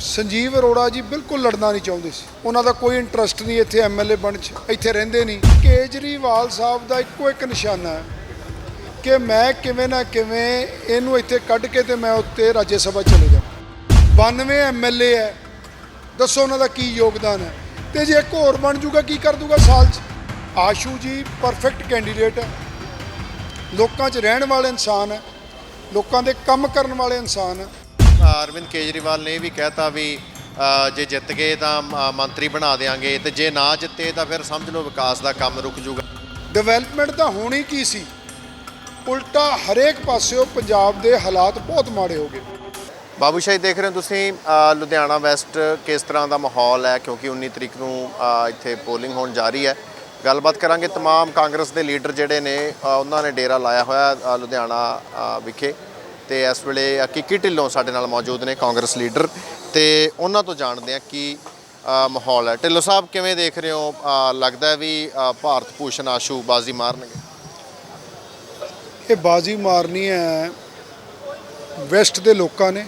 ਸੰਜੀਵ ਅਰੋੜਾ ਜੀ ਬਿਲਕੁਲ ਲੜਨਾ ਨਹੀਂ ਚਾਹੁੰਦੇ ਸੀ। ਉਹਨਾਂ ਦਾ ਕੋਈ ਇੰਟਰਸਟ ਨਹੀਂ ਇੱਥੇ ਐਮਐਲਏ ਬਣ ਚ, ਇੱਥੇ ਰਹਿੰਦੇ ਨਹੀਂ। ਕੇਜਰੀਵਾਲ ਸਾਹਿਬ ਦਾ ਇੱਕੋ ਇੱਕ ਨਿਸ਼ਾਨਾ ਹੈ ਕਿ ਮੈਂ ਕਿਵੇਂ ਨਾ ਕਿਵੇਂ ਇਹਨੂੰ ਇੱਥੇ ਕੱਢ ਕੇ ਤੇ ਮੈਂ ਉੱਤੇ ਰਾਜ ਸਭਾ ਚਲੇ ਜਾਵਾਂ। 92 ਐਮਐਲਏ ਹੈ। ਦੱਸੋ ਉਹਨਾਂ ਦਾ ਕੀ ਯੋਗਦਾਨ ਹੈ। ਤੇ ਜੇ ਇੱਕ ਹੋਰ ਬਣ ਜੂਗਾ ਕੀ ਕਰ ਦੂਗਾ ਸਾਲ 'ਚ? ਆਸ਼ੂ ਜੀ ਪਰਫੈਕਟ ਕੈਂਡੀਡੇਟ ਹੈ। ਲੋਕਾਂ 'ਚ ਰਹਿਣ ਵਾਲੇ ਇਨਸਾਨ ਹੈ। ਲੋਕਾਂ ਦੇ ਕੰਮ ਕਰਨ ਵਾਲੇ ਇਨਸਾਨ ਹੈ। ਅਰਵਿੰਦ ਕੇਜਰੀਵਾਲ ਨੇ ਇਹ ਵੀ ਕਹਿਤਾ ਵੀ ਅ, ਜੇ ਜਿੱਤ ਗਏ ਤਾਂ ਮ- ਮੰਤਰੀ ਬਣਾ ਦੇਾਂਗੇ ਤੇ ਜੇ ਨਾ ਜਿੱਤੇ ਤਾਂ ਫਿਰ ਸਮਝ ਲਓ ਵਿਕਾਸ ਦਾ ਕੰਮ ਰੁਕ ਜਾਊਗਾ ਡਿਵੈਲਪਮੈਂਟ ਤਾਂ ਹੋਣੀ ਕੀ ਸੀ ਉਲਟਾ ਹਰੇਕ ਪਾਸਿਓਂ ਪੰਜਾਬ ਦੇ ਹਾਲਾਤ ਬਹੁਤ ਮਾੜੇ ਹੋ ਗਏ ਬਾਬੂ ਸ਼ਾਹੀ ਦੇਖ ਰਹੇ ਹੋ ਤੁਸੀਂ ਅ, ਲੁਧਿਆਣਾ ਵੈਸਟ ਕਿਸ ਤਰ੍ਹਾਂ ਦਾ ਮਾਹੌਲ ਹੈ ਕਿਉਂਕਿ 19 ਤਰੀਕ ਨੂੰ ਅ, ਇੱਥੇ ਪੋਲਿੰਗ ਹੋਣ ਜਾ ਰਹੀ ਹੈ ਗੱਲਬਾਤ ਕਰਾਂਗੇ तमाम ਕਾਂਗਰਸ ਦੇ ਲੀਡਰ ਜਿਹੜੇ ਨੇ ਅ, ਉਹਨਾਂ ਨੇ ਡੇਰਾ ਲਾਇਆ ਹੋਇਆ ਅ, ਲੁਧਿਆਣਾ ਅ, ਵਿਖੇ ਤੇ ਇਸ ਵੇਲੇ ਅ, ਕਿੱਕੀ ਢਿੱਲੋਂ ਸਾਡੇ ਨਾਲ ਮੌਜੂਦ ਨੇ ਕਾਂਗਰਸ ਲੀਡਰ ਤੇ ਉਹਨਾਂ ਤੋਂ ਜਾਣਦੇ ਆ ਕੀ ਮਾਹੌਲ ਹੈ। ਢਿੱਲੋਂ ਸਾਹਿਬ ਕਿਵੇਂ ਦੇਖ ਰਹੇ ਹੋ? ਲੱਗਦਾ ਵੀ ਭਾਰਤ ਭੂਸ਼ਣ ਆਸ਼ੂ ਬਾਜ਼ੀ ਮਾਰਨਗੇ। ਇਹ ਬਾਜ਼ੀ ਮਾਰਨੀ ਹੈ ਵੈਸਟ ਦੇ ਲੋਕਾਂ ਨੇ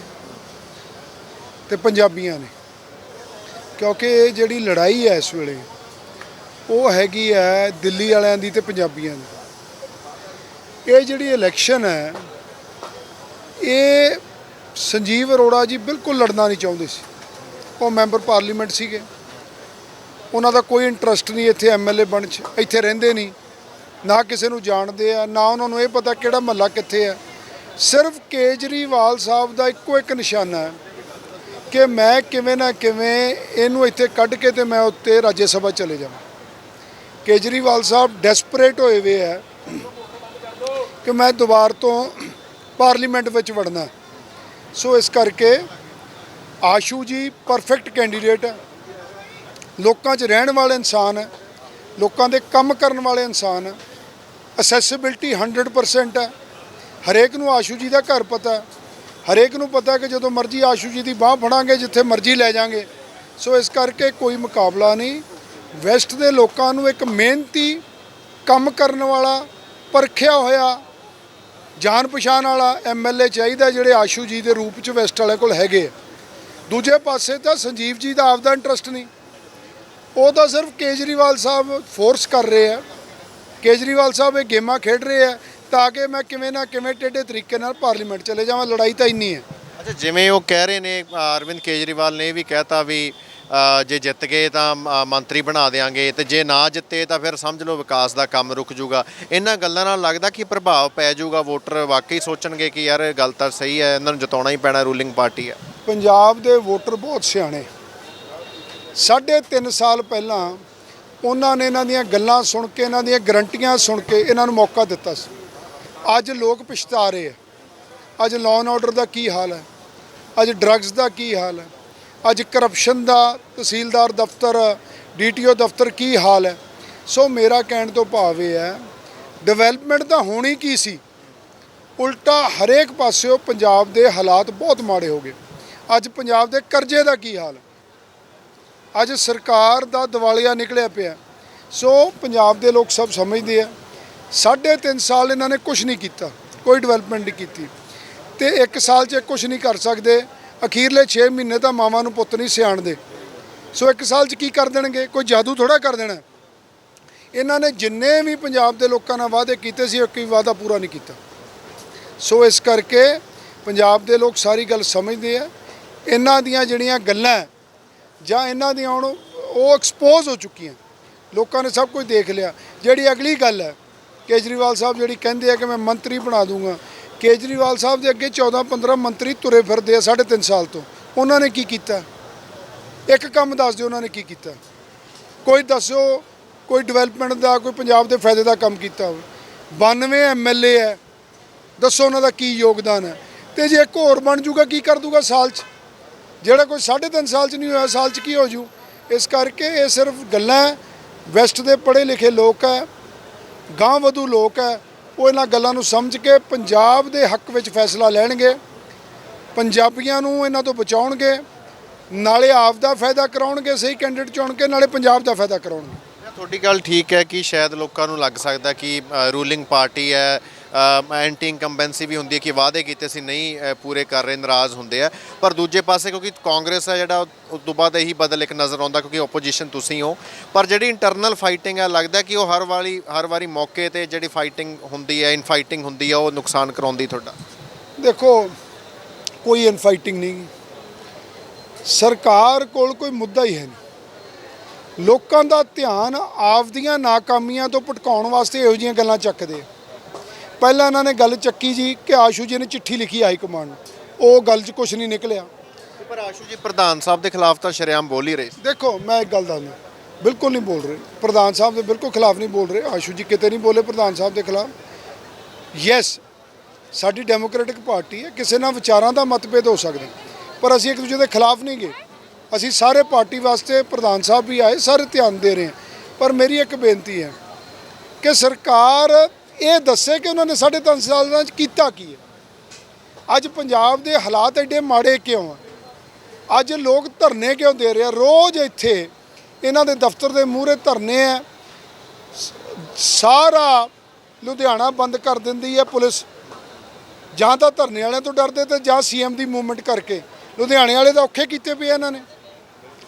ਤੇ ਪੰਜਾਬੀਆਂ ਨੇ। ਕਿਉਂਕਿ ਇਹ ਜਿਹੜੀ ਲੜਾਈ ਹੈ ਇਸ ਵੇਲੇ ਉਹ ਹੈਗੀ ਹੈ ਦਿੱਲੀ ਵਾਲਿਆਂ ਦੀ ਤੇ ਪੰਜਾਬੀਆਂ ਦੀ। ਇਹ ਜਿਹੜੀ ਇਲੈਕਸ਼ਨ ਹੈ ਇਹ ਸੰਜੀਵ ਅਰੋੜਾ ਜੀ ਬਿਲਕੁਲ ਲੜਨਾ ਨਹੀਂ ਚਾਹੁੰਦੇ ਸੀ। ਉਹ ਮੈਂਬਰ ਪਾਰਲੀਮੈਂਟ ਸੀਗੇ। ਉਹਨਾਂ ਦਾ ਕੋਈ ਇੰਟਰਸਟ ਨਹੀਂ ਇੱਥੇ ਐਮਐਲਏ ਬਣ ਚ। ਇੱਥੇ ਰਹਿੰਦੇ ਨਹੀਂ। ਨਾ ਕਿਸੇ ਨੂੰ ਜਾਣਦੇ ਆ, ਨਾ ਉਹਨਾਂ ਨੂੰ ਇਹ ਪਤਾ ਕਿਹੜਾ ਮਹੱਲਾ ਕਿੱਥੇ ਆ। ਸਿਰਫ ਕੇਜਰੀਵਾਲ ਸਾਹਿਬ ਦਾ ਇੱਕੋ ਇੱਕ ਨਿਸ਼ਾਨਾ ਹੈ ਕਿ ਮੈਂ ਕਿਵੇਂ ਨਾ ਕਿਵੇਂ ਇਹਨੂੰ ਇੱਥੇ ਕੱਢ ਕੇ ਤੇ ਮੈਂ ਉੱਤੇ ਰਾਜ ਸਭਾ ਚਲੇ ਜਾਵਾਂ। ਕੇਜਰੀਵਾਲ ਸਾਹਿਬ ਡੈਸਪਰੇਟ ਹੋਏ ਹੋਏ ਆ ਕਿ ਮੈਂ ਦੁਬਾਰ ਤੋਂ ਪਾਰਲੀਮੈਂਟ ਵਿੱਚ ਵੜਨਾ ਸੋ ਇਸ ਕਰਕੇ ਆਸ਼ੂ ਜੀ ਪਰਫੈਕਟ ਕੈਂਡੀਡੇਟ ਹੈ। ਲੋਕਾਂ 'ਚ ਰਹਿਣ ਵਾਲੇ ਇਨਸਾਨ ਹੈ। ਲੋਕਾਂ ਦੇ ਕੰਮ ਕਰਨ ਵਾਲੇ ਇਨਸਾਨ ਹੈ। ਅਸੈਸਿਬਿਲਟੀ 100% ਹੈ। ਹਰੇਕ ਨੂੰ ਆਸ਼ੂ ਜੀ ਦਾ ਘਰ ਪਤਾ ਹੈ। ਹਰੇਕ ਨੂੰ ਪਤਾ ਕਿ ਜਦੋਂ ਮਰਜ਼ੀ ਆਸ਼ੂ ਜੀ ਦੀ ਬਾਹ ਫੜਾਂਗੇ, ਜਿੱਥੇ ਮਰਜ਼ੀ ਲੈ ਜਾਾਂਗੇ। ਸੋ ਇਸ ਕਰਕੇ ਕੋਈ ਮੁਕਾਬਲਾ ਨਹੀਂ। ਵੈਸਟ ਦੇ ਲੋਕਾਂ ਨੂੰ ਇੱਕ ਮਿਹਨਤੀ ਕੰਮ ਕਰਨ ਵਾਲਾ, ਪਰਖਿਆ ਹੋਇਆ ਜਾਣ ਪਛਾਣ ਵਾਲਾ ਐਮਐਲਏ ਚਾਹੀਦਾ ਜਿਹੜੇ ਆਸ਼ੂ ਜੀ ਦੇ ਰੂਪ ਚ ਵੈਸਟ ਵਾਲੇ ਕੋਲ ਹੈਗੇ ਆ। ਦੂਜੇ ਪਾਸੇ ਤਾਂ ਸੰਜੀਵ ਜੀ ਦਾ ਆਪਦਾ ਇੰਟਰਸਟ ਨਹੀਂ। ਉਹ ਤਾਂ ਸਿਰਫ ਕੇਜਰੀਵਾਲ ਸਾਹਿਬ ਫੋਰਸ ਕਰ ਰਹੇ ਆ। ਕੇਜਰੀਵਾਲ ਸਾਹਿਬ ਇਹ ਗੇਮਾਂ ਖੇਡ ਰਹੇ ਆ ਤਾਂ ਕਿ ਮੈਂ ਕਿਵੇਂ ਨਾ ਕਿਵੇਂ ਟੇਢੇ ਤਰੀਕੇ ਨਾਲ ਪਾਰਲੀਮੈਂਟ ਚਲੇ ਜਾਵਾਂ, ਲੜਾਈ ਤਾਂ ਇੰਨੀ ਹੈ। ਅੱਛਾ, ਜਿਵੇਂ ਉਹ ਕਹਿ ਰਹੇ ਨੇ ਅਰਵਿੰਦ ਕੇਜਰੀਵਾਲ ਨੇ ਇਹ ਵੀ ਕਹਿਤਾ ਵੀ ਜੇ ਜਿੱਤ ਗਏ ਤਾਂ ਮੰਤਰੀ ਬਣਾ ਦੇਾਂਗੇ ਤੇ ਜੇ ਨਾ ਜਿੱਤੇ ਤਾਂ ਫਿਰ ਸਮਝ ਲਓ ਵਿਕਾਸ ਦਾ ਕੰਮ ਰੁਕ ਜਾਊਗਾ ਇਹਨਾਂ ਗੱਲਾਂ ਨਾਲ ਲੱਗਦਾ ਕਿ ਪ੍ਰਭਾਵ ਪੈ ਜਾਊਗਾ ਵੋਟਰ ਵਾਕਈ ਸੋਚਣਗੇ ਕਿ ਯਾਰ ਇਹ ਗੱਲ ਤਾਂ ਸਹੀ ਹੈ, ਇਹਨਾਂ ਨੂੰ ਜਿਤਾਉਣਾ ਹੀ ਪੈਣਾ, ਰੂਲਿੰਗ ਪਾਰਟੀ ਹੈ। ਪੰਜਾਬ ਦੇ ਵੋਟਰ ਬਹੁਤ ਸਿਆਣੇ। ਸਾਢੇ ਤਿੰਨ ਸਾਲ ਪਹਿਲਾਂ ਉਹਨਾਂ ਨੇ ਇਹਨਾਂ ਦੀਆਂ ਗੱਲਾਂ ਸੁਣ ਕੇ, ਇਹਨਾਂ ਦੀਆਂ ਗਰੰਟੀਆਂ ਸੁਣ ਕੇ ਇਹਨਾਂ ਨੂੰ ਮੌਕਾ ਦਿੱਤਾ ਸੀ। ਅੱਜ ਲੋਕ ਪਛਤਾ ਰਹੇ ਆ ਅੱਜ ਲਾਅ ਐਂਡ ਆਰਡਰ ਦਾ ਕੀ ਹਾਲ ਹੈ? ਅੱਜ ਡਰੱਗਸ ਦਾ ਕੀ ਹਾਲ ਹੈ? ਅੱਜ ਕਰਪਸ਼ਨ ਦਾ ਤਹਿਸੀਲਦਾਰ ਦਫ਼ਤਰ, ਡੀਟੀਓ ਦਫ਼ਤਰ ਕੀ ਹਾਲ ਹੈ? ਸੋ ਮੇਰਾ ਕਹਿਣ ਤੋਂ ਭਾਵ ਇਹ ਹੈ ਡਿਵੈਲਪਮੈਂਟ ਤਾਂ ਹੋਣੀ ਕੀ ਸੀ? ਉਲਟਾ ਹਰੇਕ ਪਾਸਿਓਂ ਪੰਜਾਬ ਦੇ ਹਾਲਾਤ ਬਹੁਤ ਮਾੜੇ ਹੋ ਗਏ। ਅੱਜ ਪੰਜਾਬ ਦੇ ਕਰਜ਼ੇ ਦਾ ਕੀ ਹਾਲ ਅੱਜ ਸਰਕਾਰ ਦਾ ਦਿਵਾਲੀਆ ਨਿਕਲਿਆ ਪਿਆ। ਸੋ ਪੰਜਾਬ ਦੇ ਲੋਕ ਸਭ ਸਮਝਦੇ ਆ, ਸਾਢੇ ਤਿੰਨ ਸਾਲ ਇਹਨਾਂ ਨੇ ਕੁਝ ਨਹੀਂ ਕੀਤਾ, ਕੋਈ ਡਿਵੈਲਪਮੈਂਟ ਨਹੀਂ ਕੀਤੀ। ਤੇ ਇੱਕ ਸਾਲ 'ਚ ਕੁਝ ਨਹੀਂ ਕਰ ਸਕਦੇ ਅਖੀਰਲੇ 6 ਮਹੀਨੇ ਤਾਂ ਮਾਵਾਂ ਨੂੰ ਪੁੱਤ ਨਹੀਂ ਸਿਆਣਦੇ ਸੋ ਇੱਕ ਸਾਲ 'ਚ ਕੀ ਕਰ ਦੇਣਗੇ? ਕੋਈ ਜਾਦੂ ਥੋੜਾ ਕਰ ਦੇਣਾ ਇਹਨਾਂ ਨੇ ਜਿੰਨੇ ਵੀ ਪੰਜਾਬ ਦੇ ਲੋਕਾਂ ਨਾਲ ਵਾਅਦੇ ਕੀਤੇ ਸੀ, ਇੱਕ ਵੀ ਵਾਅਦਾ ਪੂਰਾ ਨਹੀਂ ਕੀਤਾ। ਸੋ ਇਸ ਕਰਕੇ ਪੰਜਾਬ ਦੇ ਲੋਕ ਸਾਰੀ ਗੱਲ ਸਮਝਦੇ ਆ। ਇਹਨਾਂ ਦੀਆਂ ਜਿਹੜੀਆਂ ਗੱਲਾਂ ਜਾਂ ਇਹਨਾਂ ਦੀਆਂ ਹੁਣ ਉਹ ਐਕਸਪੋਜ਼ ਹੋ ਚੁੱਕੀਆਂ। ਲੋਕਾਂ ਨੇ ਸਭ ਕੁਝ ਦੇਖ ਲਿਆ। ਜਿਹੜੀ ਅਗਲੀ ਗੱਲ ਹੈ, ਕੇਜਰੀਵਾਲ ਸਾਹਿਬ ਜਿਹੜੀ ਕਹਿੰਦੇ ਆ ਕਿ ਮੈਂ ਮੰਤਰੀ ਬਣਾ ਦੂੰਗਾ ਕੇਜਰੀਵਾਲ ਸਾਹਿਬ ਦੇ ਅੱਗੇ 14 15 ਮੰਤਰੀ ਤੁਰੇ ਫਿਰਦੇ ਆ ਸਾਢੇ ਤਿੰਨ ਸਾਲ ਤੋਂ। ਉਹਨਾਂ ਨੇ ਕੀ ਕੀਤਾ? ਇੱਕ ਕੰਮ ਦੱਸ ਦਿਓ ਉਹਨਾਂ ਨੇ ਕੀ ਕੀਤਾ। ਕੋਈ ਦੱਸਿਓ ਕੋਈ ਡਿਵੈਲਪਮੈਂਟ ਦਾ, ਕੋਈ ਪੰਜਾਬ ਦੇ ਫਾਇਦੇ ਦਾ ਕੰਮ ਕੀਤਾ ਹੋਵੇ। 92 ਐਮਐਲਏ ਹੈ। ਦੱਸੋ ਉਹਨਾਂ ਦਾ ਕੀ ਯੋਗਦਾਨ ਹੈ। ਤੇ ਜੇ ਇੱਕ ਹੋਰ ਬਣ ਜੂਗਾ ਕੀ ਕਰ ਦੂਗਾ ਸਾਲ 'ਚ? ਜਿਹੜਾ ਕੋਈ 3.5 ਸਾਲ 'ਚ ਨਹੀਂ ਹੋਇਆ, ਸਾਲ 'ਚ ਕੀ ਹੋ ਜੂ? ਇਸ ਕਰਕੇ ਇਹ ਸਿਰਫ ਗੱਲਾਂ ਹੈ। ਵੈਸਟ ਦੇ ਪੜ੍ਹੇ ਲਿਖੇ ਲੋਕ ਹੈ। ਗਾਂਵ ਵਧੂ ਲੋਕ ਹੈ। ਉਹ ਇਹਨਾਂ ਗੱਲਾਂ ਨੂੰ ਸਮਝ ਕੇ ਪੰਜਾਬ ਦੇ ਹੱਕ ਵਿੱਚ ਫੈਸਲਾ ਲੈਣਗੇ, ਪੰਜਾਬੀਆਂ ਨੂੰ ਇਹਨਾਂ ਤੋਂ ਬਚਾਉਣਗੇ, ਨਾਲੇ ਆਪ ਦਾ ਫਾਇਦਾ ਕਰਾਉਣਗੇ, ਸਹੀ ਕੈਂਡੀਡੇਟ ਚੁਣ ਕੇ ਨਾਲੇ ਪੰਜਾਬ ਦਾ ਫਾਇਦਾ ਕਰਾਉਣਗੇ। ਤੁਹਾਡੀ ਗੱਲ ਠੀਕ ਹੈ ਕਿ ਸ਼ਾਇਦ ਲੋਕਾਂ ਨੂੰ ਲੱਗ ਸਕਦਾ ਕਿ ਰੂਲਿੰਗ ਪਾਰਟੀ ਹੈ ਐਂਟੀ ਇਨਕੰਬੈਂਸੀ ਵੀ ਹੁੰਦੀ ਹੈ ਕਿ ਵਾਅਦੇ ਕੀਤੇ ਸੀ, ਨਹੀਂ ਪੂਰੇ ਕਰ ਰਹੇ, ਨਾਰਾਜ਼ ਹੁੰਦੇ ਆ। ਪਰ ਦੂਜੇ ਪਾਸੇ ਕਿਉਂਕਿ ਕਾਂਗਰਸ ਹੈ ਜਿਹੜਾ, ਉਸ ਤੋਂ ਬਾਅਦ ਇਹੀ ਬਦਲ ਇੱਕ ਨਜ਼ਰ ਆਉਂਦਾ ਕਿਉਂਕਿ ਆਪੋਜੀਸ਼ਨ ਤੁਸੀਂ ਹੋ। ਪਰ ਜਿਹੜੀ ਇੰਟਰਨਲ ਫਾਈਟਿੰਗ ਹੈ ਲੱਗਦਾ ਕਿ ਉਹ ਹਰ ਵਾਲੀ ਹਰ ਵਾਰੀ ਮੌਕੇ ਤੇ ਜਿਹੜੀ ਫਾਈਟਿੰਗ ਹੁੰਦੀ ਹੈ ਇਨ ਫਾਈਟਿੰਗ ਹੁੰਦੀ ਆ, ਉਹ ਨੁਕਸਾਨ ਕਰਾਉਂਦੀ ਤੁਹਾਡਾ? ਦੇਖੋ, ਕੋਈ ਇਨਫਾਈਟਿੰਗ ਨਹੀਂ। ਸਰਕਾਰ ਕੋਲ ਕੋਈ ਮੁੱਦਾ ਹੀ ਹੈ ਨਹੀਂ। ਲੋਕਾਂ ਦਾ ਧਿਆਨ ਆਪਦੀਆਂ ਨਾਕਾਮੀਆਂ ਤੋਂ ਭਟਕਾਉਣ ਵਾਸਤੇ ਇਹੋ ਜਿਹੀਆਂ ਗੱਲਾਂ ਚੱਕਦੇ ਆ। ਪਹਿਲਾਂ ਇਹਨਾਂ ਨੇ ਗੱਲ ਚੱਕੀ ਜੀ ਕਿ ਆਸ਼ੂ ਜੀ ਨੇ ਚਿੱਠੀ ਲਿਖੀ ਹਾਈ ਕਮਾਂਡ ਉਹ ਗੱਲ 'ਚ ਕੁਝ ਨਹੀਂ ਨਿਕਲਿਆ। ਪਰ ਆਸ਼ੂ ਜੀ ਪ੍ਰਧਾਨ ਸਾਹਿਬ ਦੇ ਖਿਲਾਫ ਤਾਂ ਸ਼ਰੇਆਮ ਬੋਲ ਹੀ ਰਹੇ ਸੀ। ਦੇਖੋ ਮੈਂ ਇੱਕ ਗੱਲ ਦੱਸਦਾ। ਬਿਲਕੁਲ ਨਹੀਂ ਬੋਲ ਰਹੇ। ਪ੍ਰਧਾਨ ਸਾਹਿਬ ਦੇ ਬਿਲਕੁਲ ਖਿਲਾਫ ਨਹੀਂ ਬੋਲ ਰਹੇ। ਆਸ਼ੂ ਜੀ ਕਿਤੇ ਨਹੀਂ ਬੋਲੇ ਪ੍ਰਧਾਨ ਸਾਹਿਬ ਦੇ ਖਿਲਾਫ। ਯੈਸ ਸਾਡੀ ਡੈਮੋਕ੍ਰੈਟਿਕ ਪਾਰਟੀ ਹੈ। ਕਿਸੇ ਨਾਲ ਵਿਚਾਰਾਂ ਦਾ ਮਤਭੇਦ ਹੋ ਸਕਦਾ। ਪਰ ਅਸੀਂ ਇੱਕ ਦੂਜੇ ਦੇ ਖਿਲਾਫ ਨਹੀਂ ਗਏ। ਅਸੀਂ ਸਾਰੇ ਪਾਰਟੀ ਵਾਸਤੇ ਪ੍ਰਧਾਨ ਸਾਹਿਬ ਵੀ ਆਏ ਸਾਰੇ ਧਿਆਨ ਦੇ ਰਹੇ ਹਾਂ। ਪਰ ਮੇਰੀ ਇੱਕ ਬੇਨਤੀ ਹੈ ਕਿ ਸਰਕਾਰ ਇਹ ਦੱਸੇ ਕਿ ਉਹਨਾਂ ਨੇ ਸਾਢੇ ਤਿੰਨ ਸਾਲਾਂ 'ਚ ਕੀਤਾ ਕੀ ਹੈ? ਅੱਜ ਪੰਜਾਬ ਦੇ ਹਾਲਾਤ ਐਡੇ ਮਾੜੇ ਕਿਉਂ ਆ? ਅੱਜ ਲੋਕ ਧਰਨੇ ਕਿਉਂ ਦੇ ਰਹੇ ਆ? ਰੋਜ਼ ਇੱਥੇ ਇਹਨਾਂ ਦੇ ਦਫ਼ਤਰ ਦੇ ਮੂਹਰੇ ਧਰਨੇ ਆ। ਸਾਰਾ ਲੁਧਿਆਣਾ ਬੰਦ ਕਰ ਦਿੰਦੀ ਹੈ ਪੁਲਿਸ। ਜਾਂ ਤਾਂ ਧਰਨੇ ਵਾਲਿਆਂ ਤੋਂ ਡਰਦੇ ਤੇ ਜਾਂ ਸੀਐਮ ਦੀ ਮੂਵਮੈਂਟ ਕਰਕੇ। ਲੁਧਿਆਣੇ ਵਾਲੇ ਤਾਂ ਔਖੇ ਕੀਤੇ ਪਏ ਇਹਨਾਂ ਨੇ।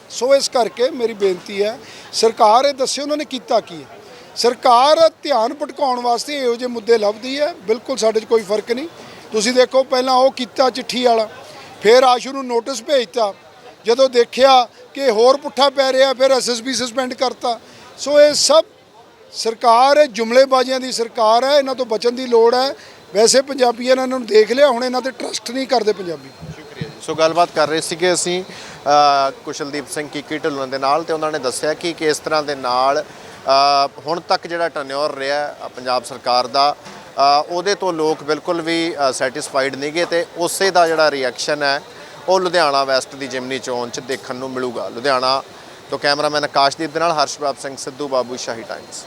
ਸੋ ਇਸ ਕਰਕੇ ਮੇਰੀ ਬੇਨਤੀ ਹੈ, ਸਰਕਾਰ ਇਹ ਦੱਸੇ ਉਹਨਾਂ ਨੇ ਕੀਤਾ ਕੀ ਹੈ? ਸਰਕਾਰ ਧਿਆਨ ਭਟਕਾਉਣ ਵਾਸਤੇ ਇਹੋ ਜਿਹੇ ਮੁੱਦੇ ਲੱਭਦੀ ਹੈ। ਬਿਲਕੁਲ ਸਾਡੇ 'ਚ ਕੋਈ ਫ਼ਰਕ ਨਹੀਂ। ਤੁਸੀਂ ਦੇਖੋ, ਪਹਿਲਾਂ ਉਹ ਕੀਤਾ ਚਿੱਠੀ ਵਾਲਾ, ਫਿਰ ਆਸ਼ੂ ਨੂੰ ਨੋਟਿਸ ਭੇਜਤਾ। ਜਦੋਂ ਦੇਖਿਆ ਕਿ ਹੋਰ ਪੁੱਠਾ ਪੈ ਰਿਹਾ, ਫਿਰ ਐਸਐਸਬੀ ਸਸਪੈਂਡ ਕਰਤਾ। ਸੋ ਇਹ ਸਭ ਸਰਕਾਰ ਹੈ, ਜੁਮਲੇਬਾਜ਼ੀਆਂ ਦੀ ਸਰਕਾਰ ਹੈ, ਇਹਨਾਂ ਤੋਂ ਬਚਣ ਦੀ ਲੋੜ ਹੈ। ਵੈਸੇ ਪੰਜਾਬੀ ਇਹਨਾਂ ਨੂੰ ਦੇਖ ਲਿਆ, ਹੁਣ ਇਹਨਾਂ ਤੇ ਟਰਸਟ ਨਹੀਂ ਕਰਦੇ ਪੰਜਾਬੀ। ਸ਼ੁਕਰੀਆ ਜੀ। ਸੋ ਗੱਲਬਾਤ ਕਰ ਰਹੇ ਸੀਗੇ ਅਸੀਂ ਕੁਸ਼ਲਦੀਪ ਸਿੰਘ ਕੀਕੀ ਢਿੱਲੋਂ ਦੇ ਨਾਲ, ਤੇ ਉਹਨਾਂ ਨੇ ਦੱਸਿਆ ਕਿ ਕਿਸ ਤਰ੍ਹਾਂ ਦੇ ਨਾਲ ਹੁਣ ਤੱਕ ਜਿਹੜਾ ਟਨਿਓਰ ਰਿਹਾ ਪੰਜਾਬ ਸਰਕਾਰ ਦਾ ਉਹਦੇ ਤੋਂ ਲੋਕ ਬਿਲਕੁਲ ਵੀ ਸੈਟੀਸਫਾਈਡ ਨਹੀਂਗੇ ਤੇ ਉਸੇ ਦਾ ਜਿਹੜਾ ਰਿਐਕਸ਼ਨ ਹੈ, ਉਹ ਲੁਧਿਆਣਾ ਵੈਸਟ ਦੀ ਜਿਮਨੀ ਚੋਣ 'ਚ ਦੇਖਣ ਨੂੰ ਮਿਲੂਗਾ। ਲੁਧਿਆਣਾ ਤੋਂ ਕੈਮਰਾਮੈਨ ਆਕਾਸ਼ਦੀਪ ਦੇ ਨਾਲ ਹਰਸ਼ਬਾਬ ਸਿੰਘ ਸਿੱਧੂ, ਬਾਬੂ ਸ਼ਾਹੀ ਟਾਈਮਸ